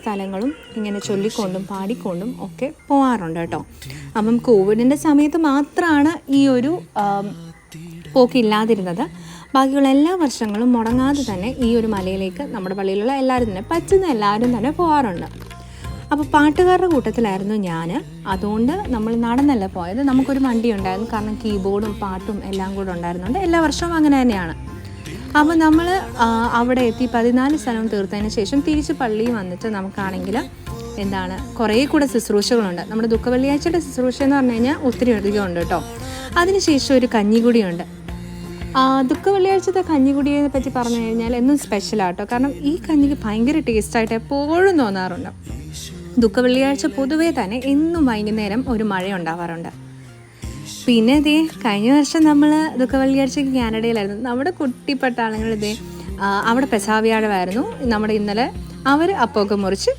സ്ഥലങ്ങളും ഇങ്ങനെ ചൊല്ലിക്കൊണ്ടും പാടിക്കൊണ്ടും ഒക്കെ പോവാറുണ്ട് കേട്ടോ. അപ്പം കോവിഡിന്റെ സമയത്ത് മാത്രമാണ് ഈ ഒരു പോക്കില്ലാതിരുന്നത്. ബാക്കിയുള്ള എല്ലാ വർഷങ്ങളും മുടങ്ങാതെ തന്നെ ഈ ഒരു മലയിലേക്ക് നമ്മുടെ പള്ളിയിലുള്ള എല്ലാവരും തന്നെ പറ്റുന്ന എല്ലാവരും തന്നെ പോവാറുണ്ട്. അപ്പോൾ പാട്ടുകാരുടെ കൂട്ടത്തിലായിരുന്നു ഞാൻ അതുകൊണ്ട് നമ്മൾ നടന്നല്ല പോയത്. നമുക്കൊരു വണ്ടി ഉണ്ടായിരുന്നു കാരണം കീബോർഡും പാട്ടും എല്ലാം കൂടെ ഉണ്ടായിരുന്നുണ്ട്. എല്ലാ വർഷവും അങ്ങനെ തന്നെയാണ്. അപ്പോൾ നമ്മൾ അവിടെ എത്തി പതിനാല് സ്ഥലം തീർത്തതിന് ശേഷം തിരിച്ച് പള്ളിയിൽ വന്നിട്ട് നമുക്കാണെങ്കിൽ എന്താണ് കുറേ കൂടെ ശുശ്രൂഷകളുണ്ട്. നമ്മുടെ ദുഃഖ വെള്ളിയാഴ്ചയുടെ ശുശ്രൂഷ എന്ന് പറഞ്ഞു കഴിഞ്ഞാൽ ഒത്തിരി അധികം ഉണ്ട് കേട്ടോ അതിനുശേഷം ഒരു കഞ്ഞിക്കുടിയുണ്ട് ദുഃഖ വെള്ളിയാഴ്ചത്തെ കഞ്ഞിക്കുടിയെ പറ്റി പറഞ്ഞു കഴിഞ്ഞാൽ എന്നും സ്പെഷ്യലാട്ടോ കാരണം ഈ കഞ്ഞിക്ക് ഭയങ്കര ടേസ്റ്റായിട്ട് എപ്പോഴും തോന്നാറുണ്ട്. ദുഃഖ വെള്ളിയാഴ്ച പൊതുവേ തന്നെ എന്നും വൈകുന്നേരം ഒരു മഴ ഉണ്ടാവാറുണ്ട് പിന്നെ ഇതേ കഴിഞ്ഞ വർഷം നമ്മൾ ദുഃഖ വെള്ളിയാഴ്ചക്ക് കാനഡയിലായിരുന്നു. നമ്മുടെ കുട്ടി ഇതേ അവിടെ പെസാവിയാഴമായിരുന്നു നമ്മുടെ ഇന്നലെ അവർ അപ്പമൊക്കെ മുറിച്ച്